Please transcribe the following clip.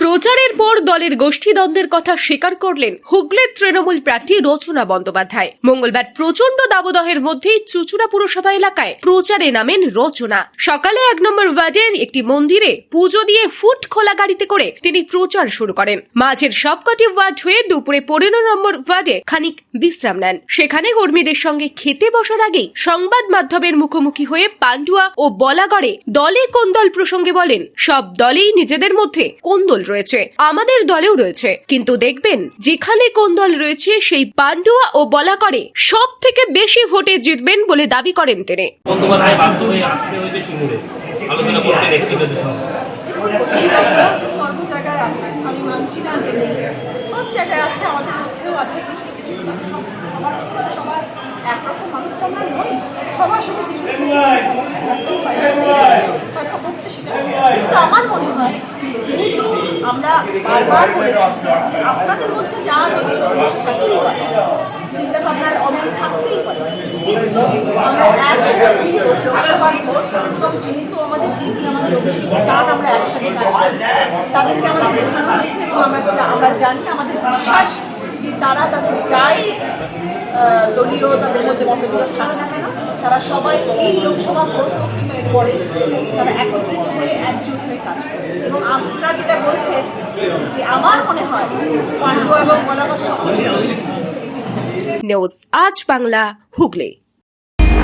প্রচারের পর দলের গোষ্ঠীদ্বন্দ্বের কথা স্বীকার করলেন হুগলির তৃণমূল প্রার্থী রচনা বন্দ্যোপাধ্যায়। মঙ্গলবার প্রচণ্ড দাবদাহের মধ্যেই চুচুড়া পুরসভা এলাকায় প্রচারে নামেন রচনা। সকালে এক নম্বর ওয়ার্ডের একটি মন্দিরে পুজো দিয়ে ফুট খোলা গাড়িতে করে তিনি প্রচার শুরু করেন। মাঝের সবকটি ওয়ার্ড হয়ে দুপুরে পনেরো নম্বর ওয়ার্ডে খানিক বিশ্রাম নেন। সেখানে কর্মীদের সঙ্গে খেতে বসার আগেই সংবাদ মাধ্যমের মুখোমুখি হয়ে পান্ডুয়া ও বলাগড়ে দলে কোন দল প্রসঙ্গে বলেন, সব দলেই নিজেদের মধ্যে কোন দল রয়েছে। আমাদের দলেও রয়েছে। কিন্তু দেখবেন যেখানে কোন দল রয়েছে সেই পান্ডুয়া ও বলা করে সব থেকে বেশি ভোটে জিতবেন বলে দাবি করেন তিনি। বন্দ্যোপাধ্যায় বাধ্য আসতে হয়েছে চিমুরে। আলোচনা করতে ব্যক্তিগত সঙ্গে। সর্ব জায়গায় আছে আমি মানছি না যে নেই। সব জায়গায় আছে আমাদের মধ্যেও আছে কিছু কিছু সবার সাথে সবার একরকম মানুষ তো আমরা নই সবার সাথে কিছু কিছু সমস্যা থাকতেই পারে। হয়তো হচ্ছে সেটা। কিন্তু আমার মনে হয় আমরা বারবার বলেছি যে আপনাদের মধ্যে যা দেবে থাকতেই পারে। চিন্তা ভাবনার অমিল থাকতেই পারে। কিন্তু আমরা ভোট এবং যেহেতু আমাদের দিদি আমাদের চান আমরা একসাথে কাজ করি, তাদেরকে আমাদের বোঝানো হয়েছে এবং আমরা আমরা জানি আমাদের বিশ্বাস যে তারা তাদের যাই দলীয় তাদের মধ্যে মতবিরোধ থাকে না। কেন তারা সবাই এই লোকসভা ভোট পরে তারা একত্রিত হয়ে একজোট হয়ে কাজ করে। এবং আপনারা যেটা বলছেন, যে আমার মনে হয় পাণ্ডু এবং মলাগড় সকলে নিউজ আজ বাংলা হুগলি।